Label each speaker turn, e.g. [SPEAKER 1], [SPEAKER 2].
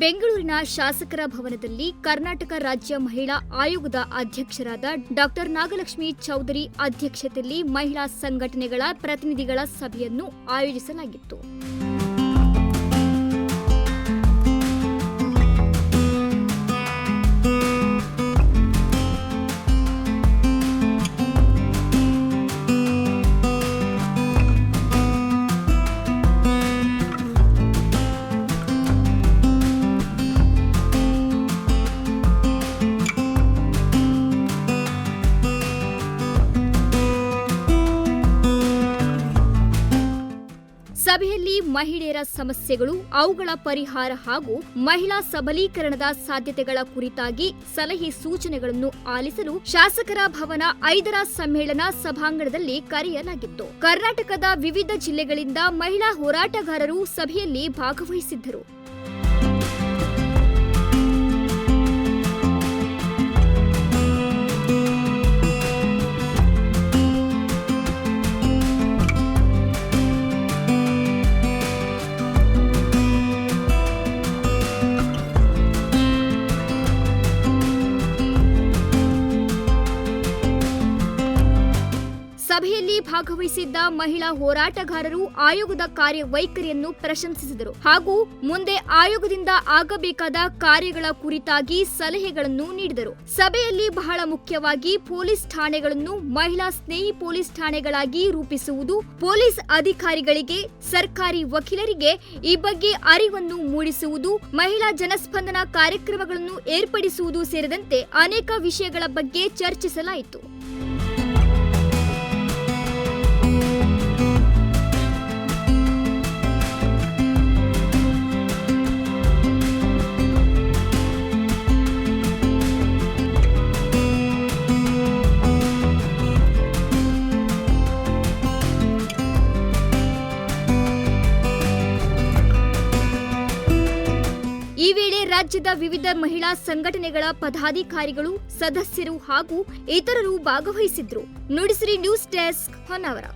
[SPEAKER 1] ಬೆಂಗಳೂರಿನ ಶಾಸಕರ ಭವನದಲ್ಲಿ ಕರ್ನಾಟಕ ರಾಜ್ಯ ಮಹಿಳಾ ಆಯೋಗದ ಅಧ್ಯಕ್ಷರಾದ ಡಾಕ್ಟರ್ ನಾಗಲಕ್ಷ್ಮಿ ಚೌಧರಿ ಅಧ್ಯಕ್ಷತೆಯಲ್ಲಿ ಮಹಿಳಾ ಸಂಘಟನೆಗಳ ಪ್ರತಿನಿಧಿಗಳ ಸಭೆಯನ್ನು ಆಯೋಜಿಸಲಾಗಿತ್ತು. ಸಭೆಯಲ್ಲಿ ಮಹಿಳೆಯರ ಸಮಸ್ಯೆಗಳು, ಅವುಗಳ ಪರಿಹಾರ ಹಾಗೂ ಮಹಿಳಾ ಸಬಲೀಕರಣದ ಸಾಧ್ಯತೆಗಳ ಕುರಿತಾಗಿ ಸಲಹೆ ಸೂಚನೆಗಳನ್ನು ಆಲಿಸಲು ಶಾಸಕರ ಭವನ ಐದರ ಸಮ್ಮೇಳನ ಸಭಾಂಗಣದಲ್ಲಿ ಕರೆಯಲಾಗಿತ್ತು. ಕರ್ನಾಟಕದ ವಿವಿಧ ಜಿಲ್ಲೆಗಳಿಂದ ಮಹಿಳಾ ಹೋರಾಟಗಾರರು ಸಭೆಯಲ್ಲಿ ಭಾಗವಹಿಸಿದ್ದರು. ಸಭೆಯಲ್ಲಿ ಭಾಗವಹಿಸಿದ್ದ ಮಹಿಳಾ ಹೋರಾಟಗಾರರು ಆಯೋಗದ ಕಾರ್ಯವೈಖರಿಯನ್ನು ಪ್ರಶಂಸಿಸಿದರು ಹಾಗೂ ಮುಂದೆ ಆಯೋಗದಿಂದ ಆಗಬೇಕಾದ ಕಾರ್ಯಗಳ ಕುರಿತಾಗಿ ಸಲಹೆಗಳನ್ನು ನೀಡಿದರು. ಸಭೆಯಲ್ಲಿ ಬಹಳ ಮುಖ್ಯವಾಗಿ ಪೊಲೀಸ್ ಠಾಣೆಗಳನ್ನು ಮಹಿಳಾ ಸ್ನೇಹಿ ಪೊಲೀಸ್ ಠಾಣೆಗಳಾಗಿ ರೂಪಿಸುವುದು, ಪೊಲೀಸ್ ಅಧಿಕಾರಿಗಳಿಗೆ, ಸರ್ಕಾರಿ ವಕೀಲರಿಗೆ ಈ ಬಗ್ಗೆ ಅರಿವನ್ನು ಮೂಡಿಸುವುದು, ಮಹಿಳಾ ಜನಸ್ಪಂದನ ಕಾರ್ಯಕ್ರಮಗಳನ್ನು ಏರ್ಪಡಿಸುವುದು ಸೇರಿದಂತೆ ಅನೇಕ ವಿಷಯಗಳ ಬಗ್ಗೆ ಚರ್ಚಿಸಲಾಯಿತು. ಈ ವೇಳೆ ರಾಜ್ಯದ ವಿವಿಧ ಮಹಿಳಾ ಸಂಘಟನೆಗಳ ಪದಾಧಿಕಾರಿಗಳು, ಸದಸ್ಯರು ಹಾಗೂ ಇತರರು ಭಾಗವಹಿಸಿದ್ರು. Nudisiri news desk Honnavar.